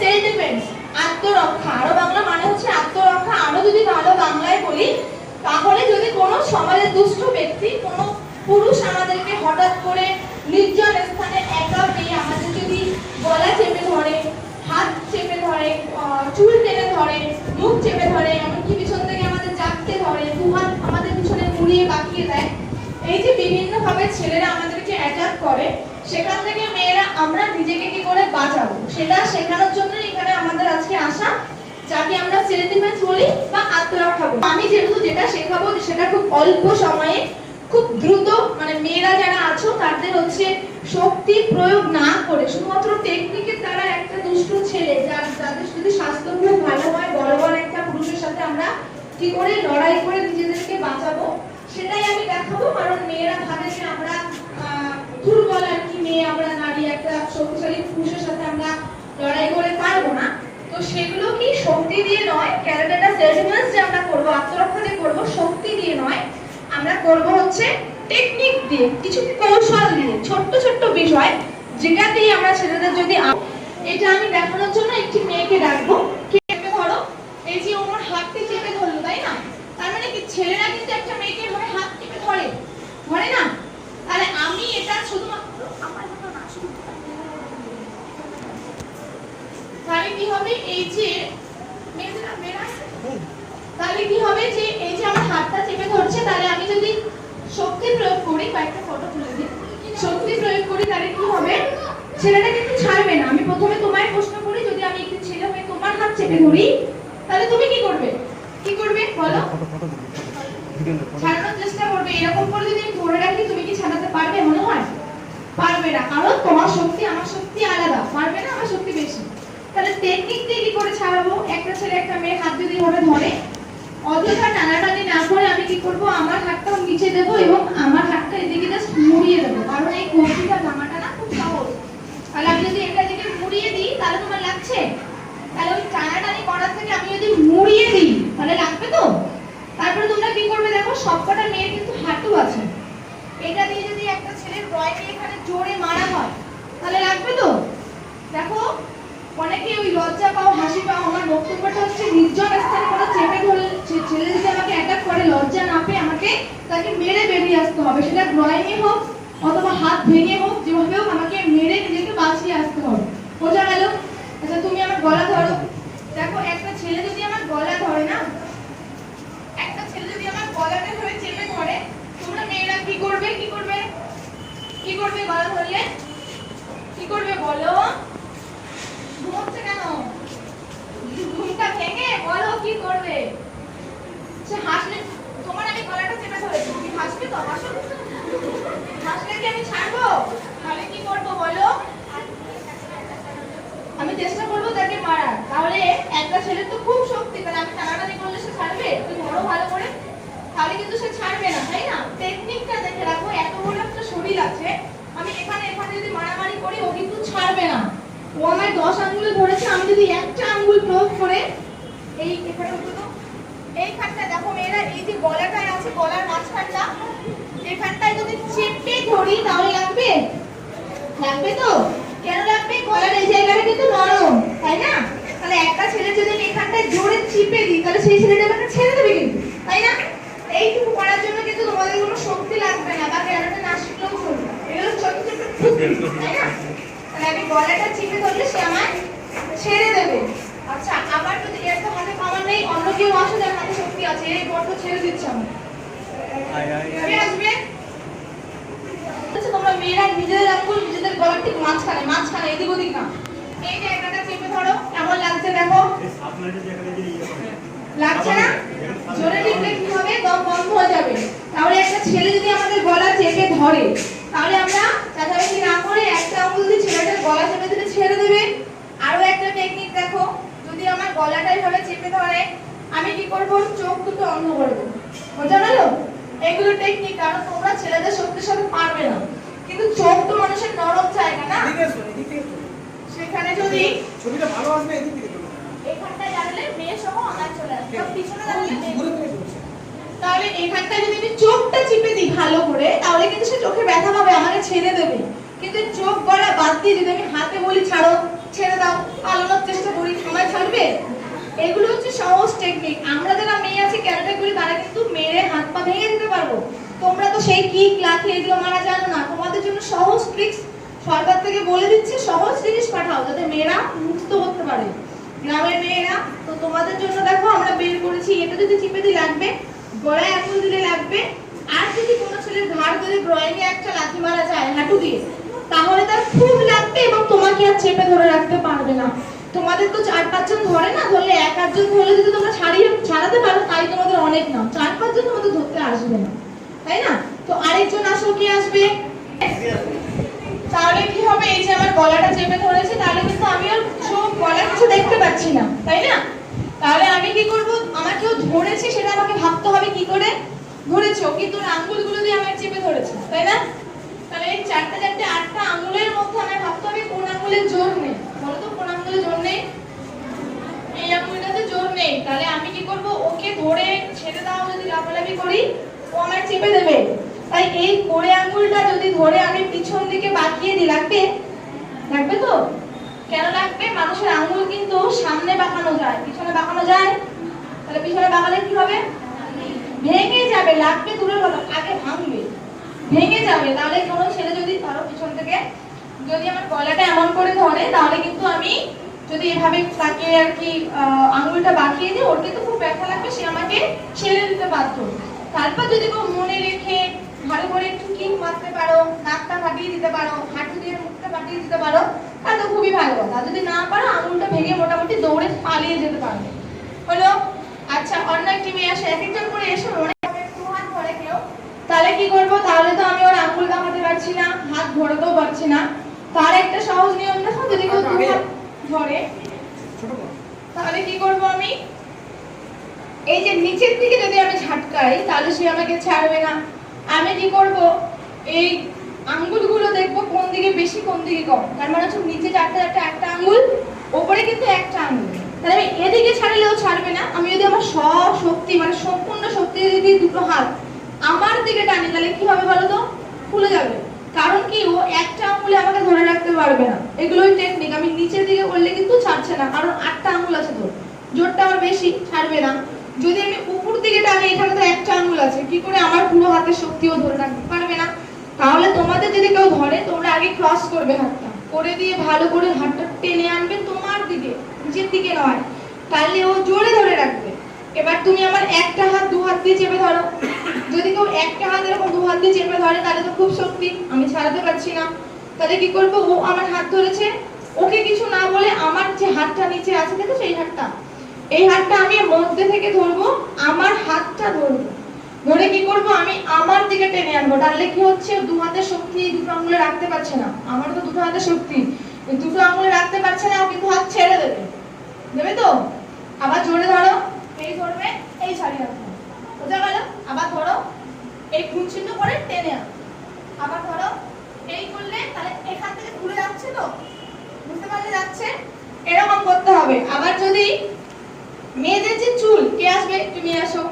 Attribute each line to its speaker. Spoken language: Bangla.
Speaker 1: সেলফ ডিফেন্স আত্মরক্ষা। আরও বাংলা মানে হচ্ছে আত্মরক্ষা। আরও যদি ভালো বাংলায় বলি, তাহলে যদি কোনো সমাজের দুষ্ট ব্যক্তি, কোনো পুরুষ আমাদেরকে হঠাৎ করে নির্জন স্থানে একা পেয়ে আমাদের যদি গলা চেপে ধরে, হাত চেপে ধরে চুল টেনে ধরে, মুখ চেপে ধরে, এমনকি পিছন থেকে আমাদের চাপতে ধরে, দু হাত আমাদের পিছনে মুড়িয়ে বাঁকিয়ে দেয়, এই যে বিভিন্ন ভাবে ছেলেরা আমাদেরকে অ্যাটাক করে সেখান থেকে মেয়েরা, আমরা নিজেকে কি করে বাঁচাবো? সেটা শেখানোর জন্য এখানে আমাদের আজকে আসা। যাকে আমরা সেলফ ডিফেন্স বলি বা আত্মরক্ষা বলি। আমি যেহেতু যেটা শেখাবো, সেটা খুব অল্প সময়ে, খুব দ্রুত মানে মেয়েরা যারা আছো, তাদের হচ্ছে শক্তি প্রয়োগ না করে, শুধুমাত্র টেকনিকের দ্বারা একটা দুষ্ট ছেলে, যার যাদের যদি স্বাস্থ্য খুব ভালো হয় বলবান একটা পুরুষের সাথে আমরা কি করে লড়াই করে নিজেদেরকে বাঁচাবো, সেটাই আমি দেখাবো। কারণ মেয়েরা ভাবে যে আমরা দুর্বল কি মেয়ে আমরা নারী একটা শক্তিশালী পুরুষের সাথে আমরা লড়াই করে পারব না। তো সেগুলো কি শক্তি দিয়ে নয়? ক্যারাটেটা সেলফ ডিফেন্স যে আমরা করব আত্মরক্ষা যে করব, শক্তি দিয়ে নয়। আমরা করব হচ্ছে টেকনিক দিয়ে, কিছু কৌশল দিয়ে, ছোট্ট ছোট্ট বিষয় যেটা দিয়ে আমরা ছেলেদের যদি এটা আমি দেখানোর জন্য একটি মেয়েকে ডাকবো কে চেপে ধরো এই যে ওর হাতটি চেপে ধরলো তাই না তার মানে কি ছেলেরা কিন্তু একটা মেয়েকে ধরে হাত চেপে ধরে ধরে না তাহলে আমি এটা শুধুমাত্র আমার মতো না শুধু তাহলে কি হবে এই যে মেয়েরা মেয়েরা তাহলে কি হবে যে এই যে আমার হাতটা চেপে ধরছে তাহলে আমি যদি শক্তি প্রয়োগ করি বা একটা ফটো তুলে দিই শক্তি প্রয়োগ করি তাহলে কি হবে ছেলেটা কিন্তু ছাড়বে না আমি প্রথমে তোমায় প্রশ্ন করি যদি আমি একটু ছেলে হয়ে তোমার হাত চেপে ধরি তাহলে তুমি কি করবে? কি করবে? বলো। ছাড়ানোর চেষ্টা করবে। এরকম করে যদি আমি ধরে রাখি তুমি কি ছাড়াতে পারবে মনে হয়? পারবে না। কারণ তোমার শক্তি আমার শক্তি আলাদা। পারবে না আমার শক্তি বেশি। তাহলে টেকনিক দিয়ে কি করে ছাড়াবো? একটা ছেলে একটা মেয়ে হাত যদি ভাবে ধরে অযথা টানাটানি না করে আমি কি করব? আমার হাতটা নিচে দেব এবং আমার হাতটা এদিকে জাস্ট মুড়িয়ে দেবো। কারণ এই কবজিটা জামাটা না খুব সহজ। তাহলে আমি যদি এটা এদিকে মুড়িয়ে দিই তাহলে তোমার লাগছে? তাহলে ওই টানাটানি করার থেকে আমি যদি মুড়িয়ে দিই, তাহলে লাগবে তো? তারপরে তোমরা কি করবে দেখো, সবকটা মেয়ের কিন্তু হাঁটু আছে। এটা দিয়ে যদি একটা ছেলের ড্রয়িং এখানে জোরে মারা হয়, তাহলে লাগবে তো? দেখো, অনেকে ওই লজ্জা পাও, হাসি পাও, আমার বক্তব্যটা হচ্ছে নির্জন স্থানে কোনো চেপে ধরে ছেলে যদি আমাকে অ্যাটাক করে, লজ্জা না পেয়ে আমাকে তাকে মেরে বেরিয়ে আসতে হবে। সেটা ড্রয়িংয়ে হোক অথবা হাত ভেঙে হোক, যেভাবে হোক আমাকে মেরে নিজেকে বাঁচিয়ে আসতে হবে। বোঝা গেল? আচ্ছা তুমি আমার গলা ধরো। দেখো, একটা ছেলে যদি আমার গলা ধরে না, একটা ছেলে যদি আমার গলাটা ধরে চেপে ধরে, তোমরা মেয়েরা কি করবে কি করবে? কি করবে গলা ধরলে? কি করবে বলো? ঘুমোচ্ছে কেন? ঘুমটা ভেঙে বলো কি করবে? সে হাসলে, তোমার আমি গলাটা চেপে ধরেছি, তুমি হাসবে তো? হাসো হাসলে কি আমি ছাড়বো তাহলে কি করব বলো আমি চেষ্টা করব তাকে মারার তাহলে একটা ছেলে তো খুব শক্তি, তাহলে আমি টানাটানি করলে সে ছাড়বে? তুমি ধরো ভালো করে, তাহলে কিন্তু সে ছাড়বে না, তাই না? টেকনিকটা দেখে রাখো এত বড় একটা শরীর আছে, আমি এখানে এখানে যদি মারামারি করি, ও কিন্তু ছাড়বে না। ও আমায় দশ আঙ্গুলে ধরেছে, আমি যদি একটা আঙ্গুল প্রয়োগ করে, এই এখানে তো। এইখানটা দেখো মেয়েরা, এই যে গলাটায় আছে, গলার মাঝখানটা, এখানটায় যদি চেপে ধরি, তাহলে লাগবে? লাগবে তো? কেন লাগবে? গলার এই জায়গাটা কিন্তু নরম, তাই না? তাহলে একটা ছেলে যদি আমি এখানটায় জোরে চিপে দিই তাহলে সেই ছেলেটা আমাকে ছেড়ে দেবে কিন্তু তাই না? এইটুকু করার জন্য কিন্তু তোমাদের কোনো শক্তি লাগবে না বা ক্যারাটে না শিখলেও চলবে এগুলো ছোট ছোট তাই না? তাহলে আমি গলাটা চিপে ধরলে সে আমায় ছেড়ে দেবে। আচ্ছা আবার যদি এর তো হাতে পাওয়ার নেই অন্য কেউ আসো যার হাতে শক্তি আছে এই বড্ড ছেড়ে দিচ্ছে আমার কে আসবে? তোমরা মেয়েরা নিজেদের আঙ্গুল নিজেদের গলার ঠিক মাঝখানে মাঝখানে এদিক ওদিক না। এই জায়গাটা চেপে ধরো কেমন লাগছে দেখো লাগছে না? জোরে টিপলে কি হবে? দম বন্ধ হয়ে যাবে। তাহলে একটা ছেলে যদি আমাদের গলা চেপে ধরে তাহলে আমরা চেঁচামেচি না করে একটা আঙ্গুল দিয়ে ছেলেটার গলা চেপে দিলে ছেড়ে দেবে। আরও একটা টেকনিক দেখো। যদি আমার গলাটা এভাবে চেপে ধরে আমি কি করব? চোখ দুটো অন্ধ করে দেবো। বোঝা গেল? এগুলো টেকনিক কারণ তোমরা ছেলেদের শক্তির সাথে পারবে না। কিন্তু চোখ তো মানুষের নরম জায়গা না? সেখানে যদি
Speaker 2: ছবিটা ভালো আসবে এদিক থেকে। চলে
Speaker 1: তাহলে এখানটায় যদি আমি চোখটা চিপে দিই ভালো করে, তাহলে কিন্তু সে চোখে ব্যথা পাবে আমাকে ছেড়ে দেবে। কিন্তু চোখ গলা বাদ দিয়ে যদি আমি হাতে বলি, ছাড়ো, ছেড়ে দাও, পালানোর চেষ্টা করি সময় থাকবে এগুলো হচ্ছে সহজ টেকনিক আমরা যারা মেয়ে আছি ক্যারাটে করি তারা কিন্তু মেরে হাত পা ভেঙে দিতে পারব। তোমরা তো সেই কিক লাথি এগুলো মারা জানো না। তোমাদের জন্য সহজ ট্রিক্স সরকার থেকে বলে দিচ্ছে, সহজ জিনিস পাঠাও, যাতে মেয়েরা মুক্ত করতে পারে। গ্রামের মেয়েরা, তো তোমাদের জন্য দেখো আমরা বের করেছি। এটা যদি চিপে দিয়ে লাগবে, গলায় আঙুল দিলে লাগবে। আর যদি কোনো ছেলের ঘাড় ধরে ড্রয়িংয়ে একটা লাথি মারা যায়, হাঁটু দিয়ে, তাহলে তার খুব লাগবে এবং তোমাকে আর চেপে ধরে রাখতে পারবে না। তোমাদের তো চার পাঁচজন ধরে না, ধরলে এক আধজন ধরলে যদি তোমরা ছাড়িয়ে ছাড়াতে পারো তাই তোমাদের অনেক নাম। চার পাঁচজন তোমাদের ধরতে আসবে না, তাই না? তো আরেকজন আসো কি আসবে? তাহলে কি হবে? এই যে আমার গলাটা চেপে ধরেছে, তাহলে কিন্তু আমি আর সব গলা কিছু দেখতে পাচ্ছি না, তাই না? তাহলে আমি কি করব? আমার কেউ ধরেছে সেটা আমাকে ভাবতে হবে কি করে? ধরেছে কিন্তু আঙ্গুলগুলো দিয়ে আমাকে চেপে ধরেছে, তাই না? তাহলে এই চারটে চারটে, আটটা আঙ্গুলের মধ্যে আমার ভাবতে হবে কোন আঙ্গুলের জোর নেই। বলো তো, কোন আঙ্গুলে জোর নেই? এই আঙ্গুলটাতে জোর নেই। তাহলে আমি কি করব? ওকে ধরে ছেড়ে দাও যদি লাফালাফি করি, ও আমায় চেপে দেবে। তাই এই কোড়ে আঙ্গুলটা যদি ধরে আমি পিছন দিকে বাঁকিয়ে দিই, লাগবে? লাগবে তো? কেন লাগবে? মানুষের আঙ্গুল কিন্তু সামনে বাঁকানো যায়, পিছনে বাঁকানো যায়। তাহলে পিছনে বাঁকালে কি হবে? ভেঙে যাবে, লাগবে দূরের কথা, আগে ভাঙবে। ভেঙে যাবে, তাহলে কোনো ছেলে যদি, ধরো পিছন থেকে, যদি আমার গলাটা এমন করে ধরে, তাহলে কিন্তু আমি যদি এভাবে তাকে আর কি আঙুলটা বাঁকিয়ে দিই, ওর কিন্তু খুব ব্যথা লাগবে, সে আমাকে ছেড়ে দিতে বাধ্য। তারপর যদি মনে রেখে ঘরে ঘরে একটু কিক মারতে পারো, নাকটা ফাটিয়ে দিতে পারো, হাঁটু দিয়ে মুখটা ফাটিয়ে দিতে পারো, তাহলে তো খুবই ভালো। কথা যদি না পারো, আঙুলটা ভেঙে মোটামুটি দৌড়ে পালিয়ে যেতে পারবে। হলো আচ্ছা অন্য একটি মেয়ে আসে, এক একজন করে এসে মনে একটু হাত ধরে কেউ। তাহলে কি করব? তাহলে তো আমি ওর আঙ্গুল কামাতে পারছি না, হাত ধরতেও পারছি না। তার একটা সহজ নিয়ম দেখো, যদি কেউ দু হাত ধরে। তাহলে কি করব আমি? এই যে নিচের দিকে যদি আমি ঝাটকাই, তাহলে সে আমাকে ছাড়বে না। আমি কি করব? এই আঙ্গুলগুলো দেখব কোন দিকে বেশি, কোন দিকে কম। তার মানে হচ্ছে নিচে চারটে চারটে একটা আঙ্গুল, ওপরে কিন্তু একটা আঙ্গুল। তাহলে আমি এদিকে ছাড়লেও ছাড়বে না। আমি যদি আমার সব শক্তি মানে সম্পূর্ণ শক্তি দিয়ে দিই দুটো হাত, আমার দিকে টানি, তাহলে কি হবে বলো তো? খুলে যাবে। কারণ কি, ও একটা আঙ্গুলে আমাকে ধরে রাখতে পারবে না। এগুলোই টেকনিক আমি নিচের দিকে করলে কিন্তু ছাড়ছে না। কারণ আটটা আঙ্গুল আছে তো জোরটা আমার বেশি, ছাড়বে না। যদি আমি উপর দিকে টানি, এখানে তো একটা আঙ্গুল আছে, কি করে আমার পুরো হাতের শক্তিও ধরে রাখতে পারবে না? তাহলে তোমাদের যদি কেউ ধরে, তোমরা আগে ক্রস করবে হাতটা। করে দিয়ে ভালো করে হাতটা টেনে আনবে তোমার দিকে নিজের দিকে নয়। তাহলে ও জোরে ধরে রাখবে। এবার তুমি আমার একটা হাত দু হাত দিয়ে চেপে ধরো। যদি কেউ একটা হাত এরকম দু হাত দিয়ে চেপে ধরে, তাহলে তো খুব শক্তি, আমি ছাড়াতে পারছি না। তাহলে কি করব? ও আমার হাত ধরেছে। ওকে কিছু না বলে আমার যে হাতটা নিচে আছে দেখো সেই হাতটা। এই হাতটা আমি মধ্যে থেকে ধরবো, আমার হাতটা ধরবো। ধরে কি করব? আমি আমার দিকে টেনে আনব। তাহলে কি হচ্ছে? দু হাতের শক্তি দুটো আঙুলে রাখতে পারছে না। আমার তো দুটো হাতের শক্তি। দুটো আঙুলে রাখতে পারছে না কিন্তু হাত ছেড়ে দেবে। দেবে তো? আবার জোরে ধরো। এই ধরবে, এই ছাড়িয়ে রাখো। বোঝা গেল? আবার ধরো। এই চিহ্ন করে টেনে আনো। আবার ধরো। এই করলে তাহলে এখান থেকে ঘুরে যাচ্ছে তো? বুঝতে পারলে যাচ্ছে? এরকম করতে হবে। আবার যদি মেয়েদের যে চুল কে আসবে? তুমি আসো।